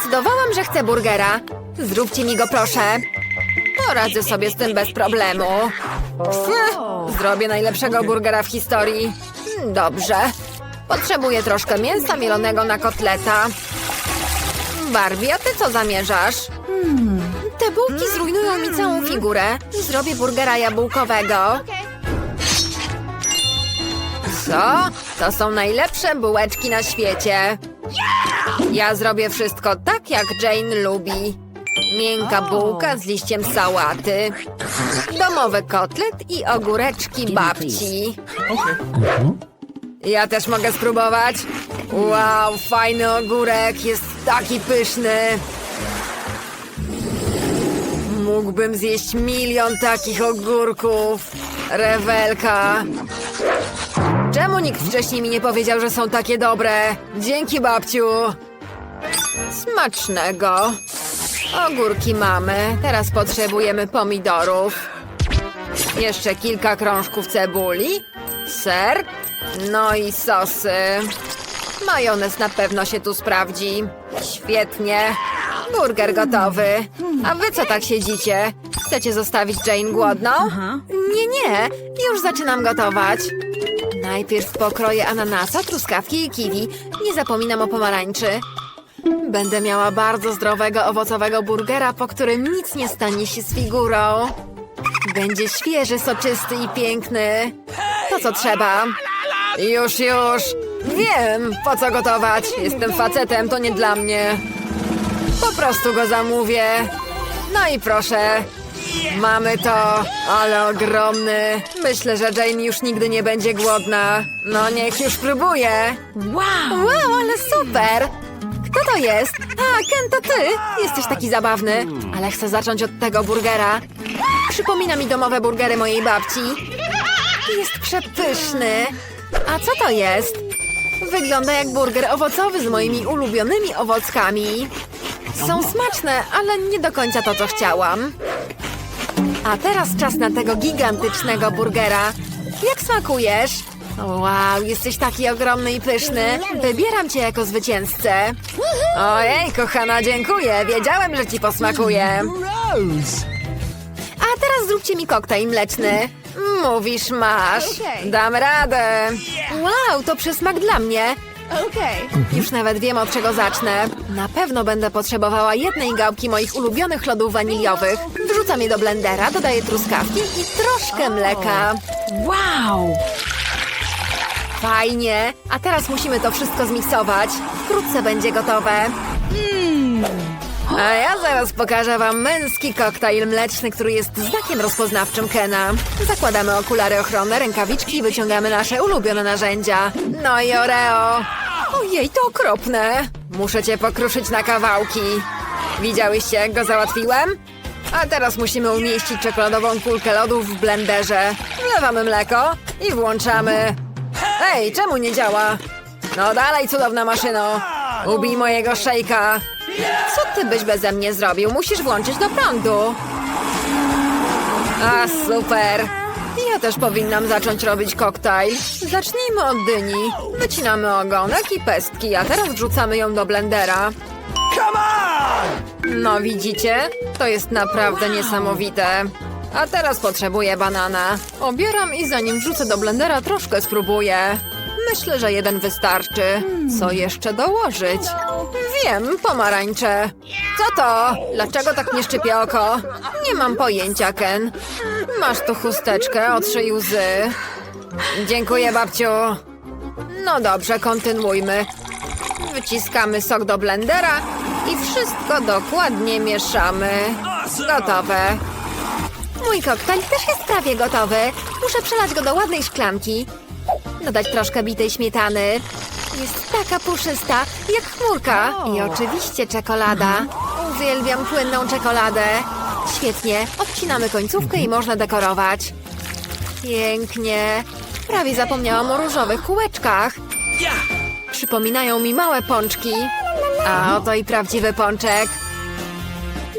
Zdecydowałam, że chcę burgera. Zróbcie mi go, proszę. Poradzę sobie z tym bez problemu. Zrobię najlepszego burgera w historii. Hmm, Dobrze. Potrzebuję troszkę mięsa mielonego na kotleta. Barbie, a ty co zamierzasz? Te bułki zrujnują mi całą figurę. Zrobię burgera jabłkowego. Co? To są najlepsze bułeczki na świecie. Ja zrobię wszystko tak, jak Jane lubi. Miękka bułka z liściem sałaty. Domowy kotlet i ogóreczki babci. Ja też mogę spróbować. Wow, fajny ogórek, jest taki pyszny. Mógłbym zjeść milion takich ogórków. Rewelka. Czemu nikt wcześniej mi nie powiedział, że są takie dobre? Dzięki, babciu. Smacznego. Ogórki mamy. Teraz potrzebujemy pomidorów. Jeszcze kilka krążków cebuli. Ser. No i sosy. Majonez na pewno się tu sprawdzi. Świetnie. Burger gotowy. A wy co tak siedzicie? Chcecie zostawić Jane głodną? Nie, nie. Już zaczynam gotować. Najpierw pokroję ananasa, truskawki i kiwi. Nie zapominam o pomarańczy. Będę miała bardzo zdrowego owocowego burgera, po którym nic nie stanie się z figurą. Będzie świeży, soczysty i piękny. To co trzeba. Już, już. Wiem, po co gotować. Jestem facetem, to nie dla mnie. Po prostu go zamówię. No i proszę. Mamy to, ale ogromny. Myślę, że Jane już nigdy nie będzie głodna. No niech już próbuje. Wow! Wow, ale super! Kto to jest? A, Ken, to ty! Jesteś taki zabawny. Ale chcę zacząć od tego burgera. Przypomina mi domowe burgery mojej babci. Jest przepyszny. A co to jest? Wygląda jak burger owocowy z moimi ulubionymi owockami. Są smaczne, ale nie do końca to, co chciałam. A teraz czas na tego gigantycznego burgera. Jak smakujesz? Wow, jesteś taki ogromny i pyszny. Wybieram cię jako zwycięzcę. Ojej, kochana, dziękuję. Wiedziałem, że ci posmakuje. A teraz zróbcie mi koktajl mleczny. Mówisz, masz. Dam radę. Wow, to przysmak dla mnie. Okej. Już nawet wiem, od czego zacznę. Na pewno będę potrzebowała jednej gałki moich ulubionych lodów waniliowych. Wrzucam je do blendera, dodaję truskawki i troszkę mleka. Wow! Fajnie. A teraz musimy to wszystko zmiksować. Wkrótce będzie gotowe. A ja zaraz pokażę wam męski koktajl mleczny, który jest znakiem rozpoznawczym Kena. Zakładamy okulary ochronne, rękawiczki i wyciągamy nasze ulubione narzędzia. No i Oreo. Ojej, to okropne. Muszę cię pokruszyć na kawałki. Widziałyście, jak go załatwiłem? A teraz musimy umieścić czekoladową kulkę lodów w blenderze. Wlewamy mleko i włączamy. Ej, czemu nie działa? No dalej, cudowna maszyno. Ubij mojego szejka. Co ty byś beze mnie zrobił? Musisz włączyć do prądu. A, super. Ja też powinnam zacząć robić koktajl. Zacznijmy od dyni. Wycinamy ogonek i pestki, a teraz wrzucamy ją do blendera. No widzicie? To jest naprawdę niesamowite. A teraz potrzebuję banana. Obieram i zanim wrzucę do blendera, troszkę spróbuję. Myślę, że jeden wystarczy. Co jeszcze dołożyć? Wiem, pomarańcze. Co to? Dlaczego tak mnie szczypie oko? Nie mam pojęcia, Ken. Masz tu chusteczkę, otrzyj łzy. Dziękuję, babciu. No dobrze, kontynuujmy. Wyciskamy sok do blendera i wszystko dokładnie mieszamy. Gotowe. Mój koktajl też jest prawie gotowy. Muszę przelać go do ładnej szklanki. Dodać troszkę bitej śmietany. Jest taka puszysta, jak chmurka. I oczywiście czekolada. Uwielbiam płynną czekoladę. Świetnie. Odcinamy końcówkę i można dekorować. Pięknie. Prawie zapomniałam o różowych kółeczkach. Przypominają mi małe pączki. A oto i prawdziwy pączek.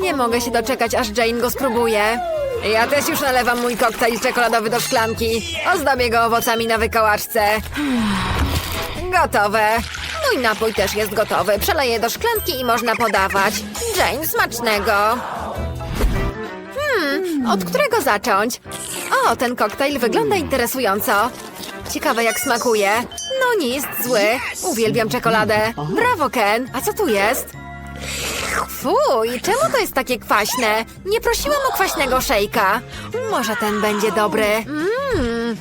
Nie mogę się doczekać, aż Jane go spróbuje. Ja też już nalewam mój koktajl czekoladowy do szklanki. Ozdobię go owocami na wykołaczce. Gotowe. Mój napój też jest gotowy. Przeleję do szklanki i można podawać. Jane, smacznego. Hmm, od którego zacząć? O, ten koktajl wygląda interesująco. Ciekawe jak smakuje. No nie jest zły. Uwielbiam czekoladę. Brawo, Ken. A co tu jest? Fuj, czemu to jest takie kwaśne? Nie prosiłam o kwaśnego szejka. Może ten będzie dobry. Mmm,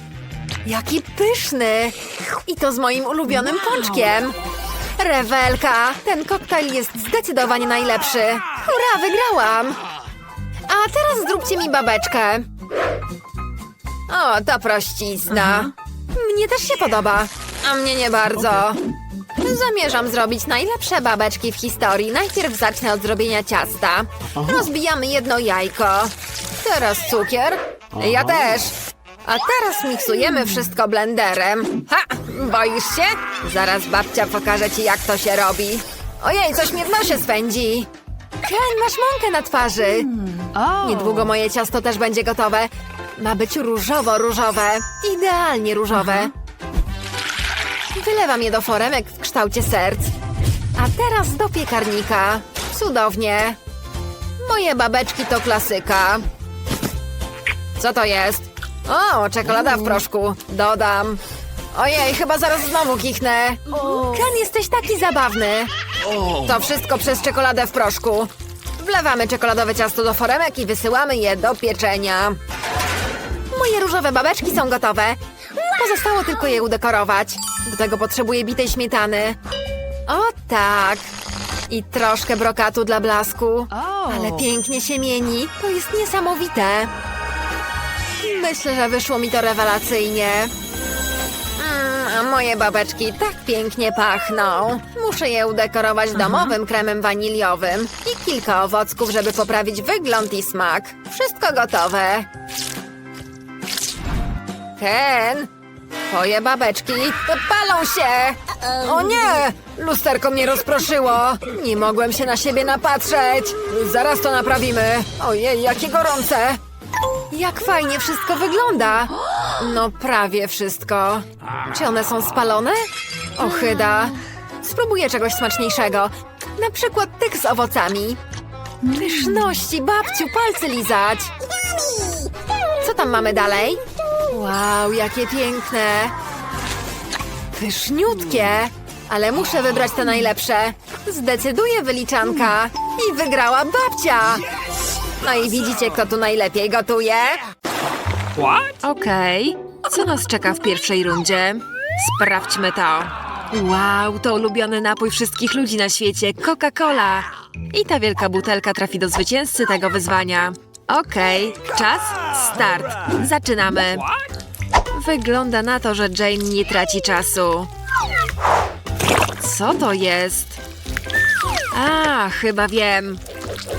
jaki pyszny. I to z moim ulubionym pączkiem. Rewelka, ten koktajl jest zdecydowanie najlepszy. Hurra, wygrałam. A teraz zróbcie mi babeczkę. O, to prościzna. Mnie też się podoba, a mnie nie bardzo. Zamierzam zrobić najlepsze babeczki w historii. Najpierw zacznę od zrobienia ciasta. Rozbijamy jedno jajko. Teraz cukier. Ja też. A teraz miksujemy wszystko blenderem. Ha! Boisz się? Zaraz babcia pokaże ci, jak to się robi. Ojej, coś mnie w nosie spędzi. Ken, masz mąkę na twarzy. Oh. Niedługo moje ciasto też będzie gotowe. Ma być różowo-różowe. Idealnie różowe. Wylewam je do foremek w kształcie serc. A teraz do piekarnika. Cudownie. Moje babeczki to klasyka. Co to jest? O, czekolada w proszku. Dodam. Ojej, chyba zaraz znowu kichnę. Ken, jesteś taki zabawny. To wszystko przez czekoladę w proszku. Wlewamy czekoladowe ciasto do foremek i wysyłamy je do pieczenia. Moje różowe babeczki są gotowe. Pozostało tylko je udekorować. Do tego potrzebuję bitej śmietany. O tak. I troszkę brokatu dla blasku. Ale pięknie się mieni. To jest niesamowite. Myślę, że wyszło mi to rewelacyjnie. Mm, a moje babeczki tak pięknie pachną. Muszę je udekorować domowym kremem waniliowym i kilka owocków, żeby poprawić wygląd i smak. Wszystko gotowe. Ken, twoje babeczki palą się. O nie, lusterko mnie rozproszyło. Nie mogłem się na siebie napatrzeć. Zaraz to naprawimy. Ojej, jakie gorące. Jak fajnie wszystko wygląda! No prawie wszystko. Czy one są spalone? Ochyda. Spróbuję czegoś smaczniejszego. Na przykład tych z owocami. Pyszności, babciu, palce lizać. Co tam mamy dalej? Wow, jakie piękne. Pyszniutkie. Ale muszę wybrać te najlepsze. Zdecyduje wyliczanka. I wygrała babcia. No i widzicie, kto tu najlepiej gotuje? Okej, co nas czeka w pierwszej rundzie? Sprawdźmy to. Wow, to ulubiony napój wszystkich ludzi na świecie Coca-Cola. I ta wielka butelka trafi do zwycięzcy tego wyzwania. Okej, czas, start. Zaczynamy. Wygląda na to, że Jane nie traci czasu. Co to jest? A, chyba wiem.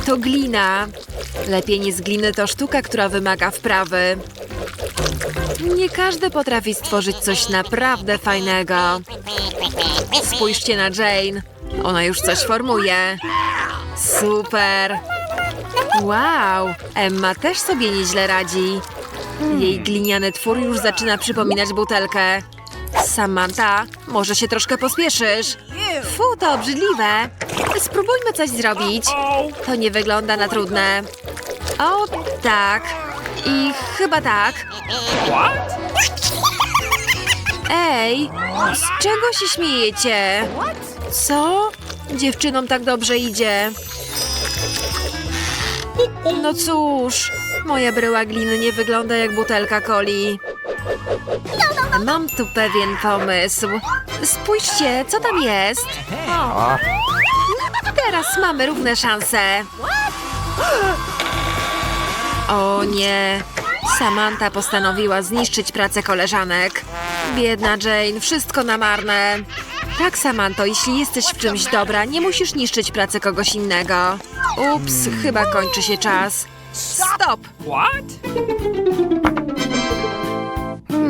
To glina. Lepienie z gliny to sztuka, która wymaga wprawy. Nie każdy potrafi stworzyć coś naprawdę fajnego. Spójrzcie na Jane. Ona już coś formuje. Super. Wow, Emma też sobie nieźle radzi. Jej gliniany twór już zaczyna przypominać butelkę. Samantha, może się troszkę pospieszysz? Fu, to obrzydliwe. Spróbujmy coś zrobić. To nie wygląda na trudne. O, tak. I chyba tak. Ej, z czego się śmiejecie? Co? Dziewczynom tak dobrze idzie. No cóż, moja bryła gliny nie wygląda jak butelka coli. Mam tu pewien pomysł. Spójrzcie, co tam jest. Teraz mamy równe szanse. O nie. Samantha postanowiła zniszczyć pracę koleżanek. Biedna Jane, wszystko na marne. Tak, Samanto, jeśli jesteś w czymś dobra, nie musisz niszczyć pracy kogoś innego. Ups, chyba kończy się czas. Stop!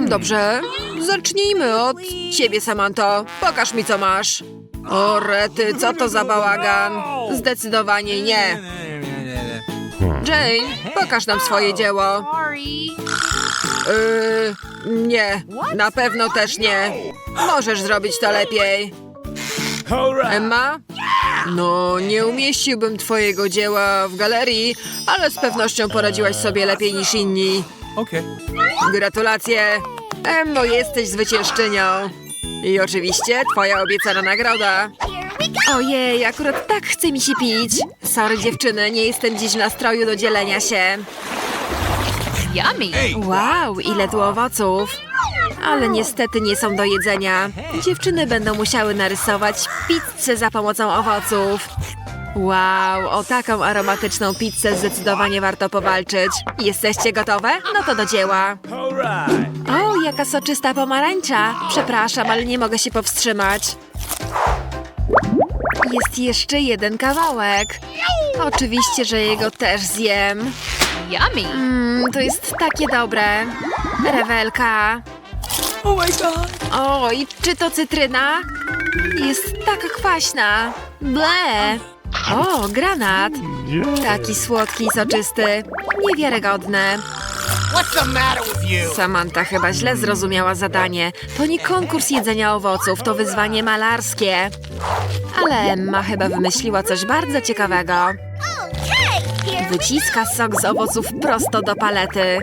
Dobrze, zacznijmy od ciebie, Samanto. Pokaż mi, co masz. O, rety, co to za bałagan? Zdecydowanie nie. Jane, pokaż nam swoje dzieło. Yy, nie, na pewno też nie. Możesz zrobić to lepiej. Emma? No, nie umieściłbym twojego dzieła w galerii, ale z pewnością poradziłaś sobie lepiej niż inni. Okay. Gratulacje! Emmo, jesteś zwyciężczynią. I oczywiście twoja obiecana nagroda. Ojej, akurat tak chce mi się pić. Sorry dziewczyny, nie jestem dziś w nastroju do dzielenia się. Hey. Wow, ile tu owoców. Ale niestety nie są do jedzenia. Dziewczyny będą musiały narysować pizzę za pomocą owoców. Wow, o taką aromatyczną pizzę zdecydowanie warto powalczyć. Jesteście gotowe? No to do dzieła. O, jaka soczysta pomarańcza. Przepraszam, ale nie mogę się powstrzymać. Jest jeszcze jeden kawałek. Oczywiście, że jego też zjem. Yummy. Mmm, to jest takie dobre. Rewelka. Oh my god. O, i czy to cytryna? Jest taka kwaśna. Ble. O, granat. Taki słodki i soczysty. Niewiarygodne. What's the matter with you? Samantha chyba źle zrozumiała zadanie. To nie konkurs jedzenia owoców, to wyzwanie malarskie. Ale Emma chyba wymyśliła coś bardzo ciekawego. Wyciska sok z owoców prosto do palety.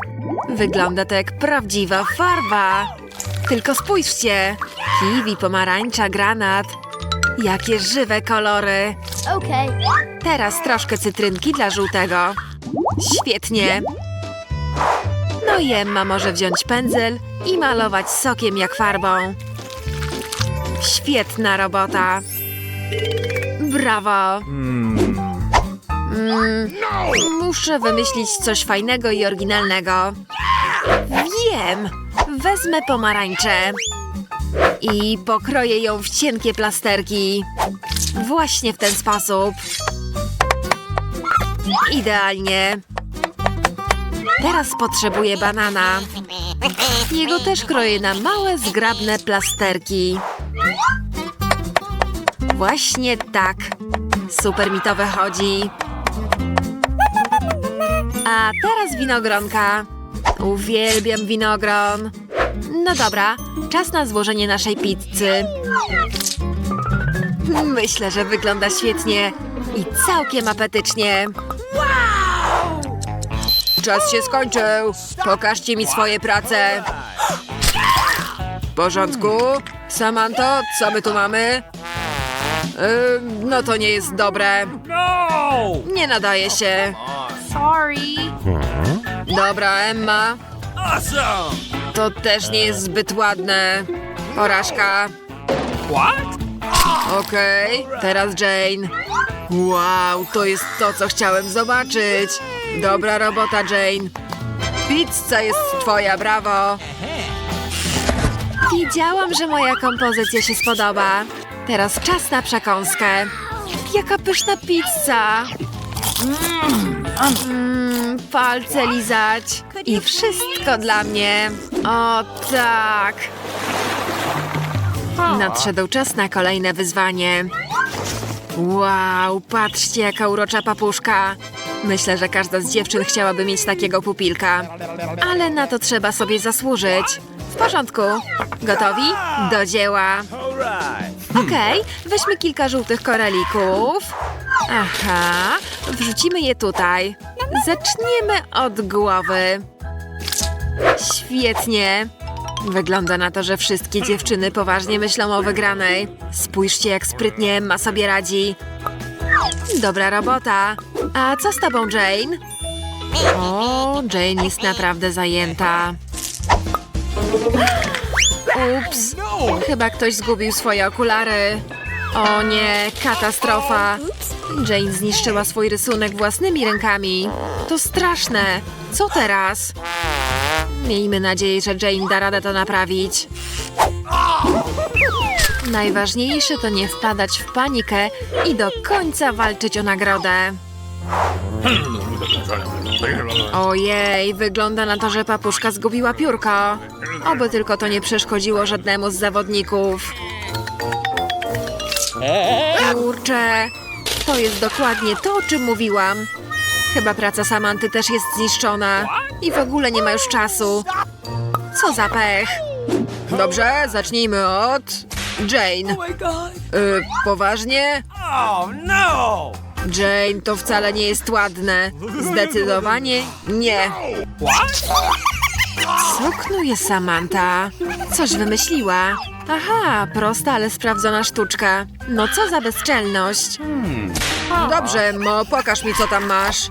Wygląda to jak prawdziwa farba. Tylko spójrzcie. Kiwi, pomarańcza, granat. Jakie żywe kolory. Okay. Teraz troszkę cytrynki dla żółtego. Świetnie. No i Emma może wziąć pędzel i malować sokiem jak farbą. Świetna robota. Brawo. Mm, muszę wymyślić coś fajnego i oryginalnego. Wiem. Wezmę pomarańczę i pokroję ją w cienkie plasterki. Właśnie w ten sposób. Idealnie. Teraz potrzebuję banana. Jego też kroję na małe, zgrabne plasterki. Właśnie tak. Super mi to wychodzi. A teraz winogronka. Uwielbiam winogron. No dobra, czas na złożenie naszej pizzy. Myślę, że wygląda świetnie i całkiem apetycznie. Czas się skończył. Pokażcie mi swoje prace. W porządku. Samanto, co my tu mamy? Ym, no to nie jest dobre. Nie nadaje się. Sorry. Dobra, Emma. To też nie jest zbyt ładne. Porażka. What? Okej, teraz Jane. Wow, to jest to, co chciałem zobaczyć. Dobra robota, Jane. Pizza jest twoja, brawo. Wiedziałam, że moja kompozycja się spodoba. Teraz czas na przekąskę. Jaka pyszna pizza. Mm, palce lizać. I wszystko dla mnie. O tak. Nadszedł czas na kolejne wyzwanie. Wow, patrzcie jaka urocza papuszka. Myślę, że każda z dziewczyn chciałaby mieć takiego pupilka. Ale na to trzeba sobie zasłużyć. W porządku. Gotowi? Do dzieła. Okej, weźmy kilka żółtych koralików. Aha, wrzucimy je tutaj. Zaczniemy od głowy. Świetnie. Wygląda na to, że wszystkie dziewczyny poważnie myślą o wygranej. Spójrzcie, jak sprytnie Emma sobie radzi. Dobra robota. A co z tobą, Jane? O, Jane jest naprawdę zajęta. Ups. Chyba ktoś zgubił swoje okulary. O nie, katastrofa. Jane zniszczyła swój rysunek własnymi rękami. To straszne. Co teraz? Miejmy nadzieję, że Jane da radę to naprawić. Najważniejsze to nie wpadać w panikę i do końca walczyć o nagrodę. Ojej, wygląda na to, że papuszka zgubiła piórko. Oby tylko to nie przeszkodziło żadnemu z zawodników. Kurczę, to jest dokładnie to, o czym mówiłam. Chyba praca Samanty też jest zniszczona i w ogóle nie ma już czasu. Co za pech. Dobrze, zacznijmy od... Jane. god. Y, poważnie? Oh no! Jane, to wcale nie jest ładne. Zdecydowanie nie. What? Co knuje Samantha? Coś wymyśliła. Aha, prosta, ale sprawdzona sztuczka. No co za bezczelność. Dobrze, Mo, pokaż mi, co tam masz.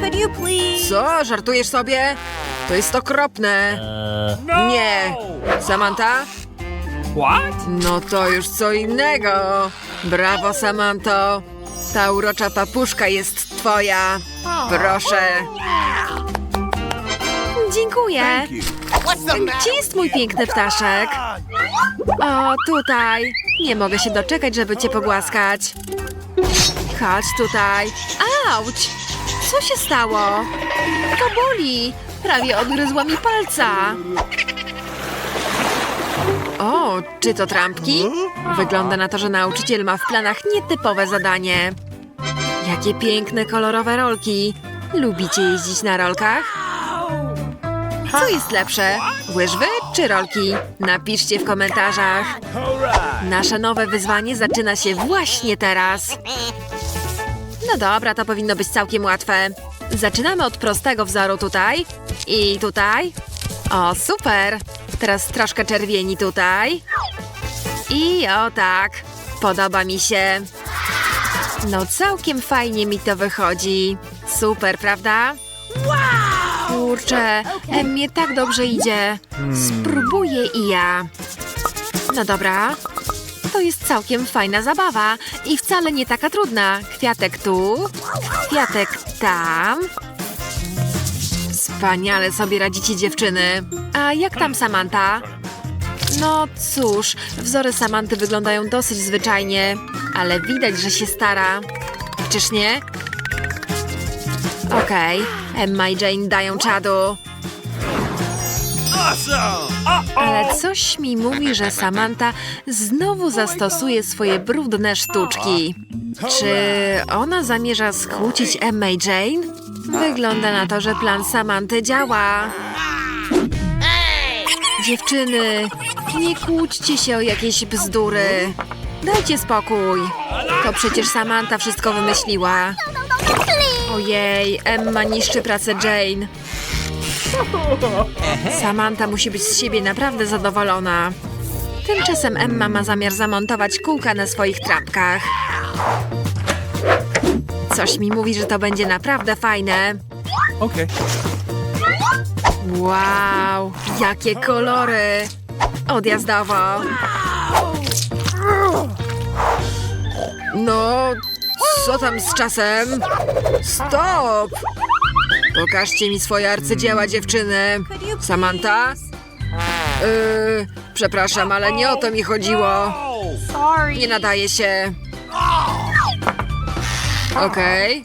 Could you please? Co, żartujesz sobie? To jest okropne. No! Nie. Samantha? What? No to już co innego. Brawo, Samanto. Ta urocza papuszka jest twoja. Proszę. Dziękuję. Gdzie jest mój piękny ptaszek? O, tutaj. Nie mogę się doczekać, żeby cię pogłaskać. Chodź tutaj. Auć! Co się stało? To boli. Prawie odgryzła mi palca. O, czy to trampki? Wygląda na to, że nauczyciel ma w planach nietypowe zadanie. Jakie piękne, kolorowe rolki. Lubicie jeździć na rolkach? Co jest lepsze? Łyżwy czy rolki? Napiszcie w komentarzach. Nasze nowe wyzwanie zaczyna się właśnie teraz. No dobra, to powinno być całkiem łatwe. Zaczynamy od prostego wzoru tutaj i tutaj. O, super. Teraz troszkę czerwieni tutaj. I o tak. Podoba mi się. No całkiem fajnie mi to wychodzi. Super, prawda? Kurczę, Emmie tak dobrze idzie. Spróbuję i ja. No dobra. To jest całkiem fajna zabawa i wcale nie taka trudna. Kwiatek tu, kwiatek tam. Wspaniale sobie radzicie dziewczyny. A jak tam Samantha? No cóż, wzory Samanty wyglądają dosyć zwyczajnie, ale widać, że się stara. Czyż nie? Okej, Emma i Jane dają czadu. Ale coś mi mówi, że Samantha znowu zastosuje swoje brudne sztuczki. Czy ona zamierza skłócić Emma i Jane? Wygląda na to, że plan Samanty działa. Dziewczyny, nie kłóćcie się o jakieś bzdury. Dajcie spokój. To przecież Samantha wszystko wymyśliła. Ojej, Emma niszczy pracę Jane. Samantha musi być z siebie naprawdę zadowolona. Tymczasem Emma ma zamiar zamontować kółka na swoich trampkach. Coś mi mówi, że to będzie naprawdę fajne. Okay. Wow, jakie kolory! Odjazdowo. No, co tam z czasem? Stop! Pokażcie mi swoje arcydzieła, dziewczyny. Samantha? Yy, przepraszam, ale nie o to mi chodziło. Sorry. Nie nadaje się. Okej.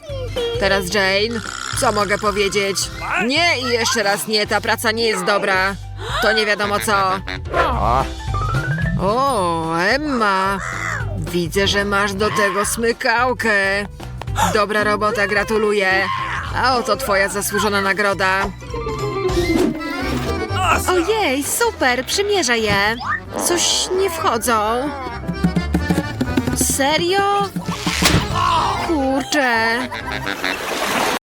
Teraz Jane. Co mogę powiedzieć? Nie i jeszcze raz nie, ta praca nie jest dobra. To nie wiadomo co. O, Emma. Widzę, że masz do tego smykałkę. Dobra robota, gratuluję. A oto twoja zasłużona nagroda. Ojej, super, przymierzę je. Coś nie wchodzą. Serio? Kurczę.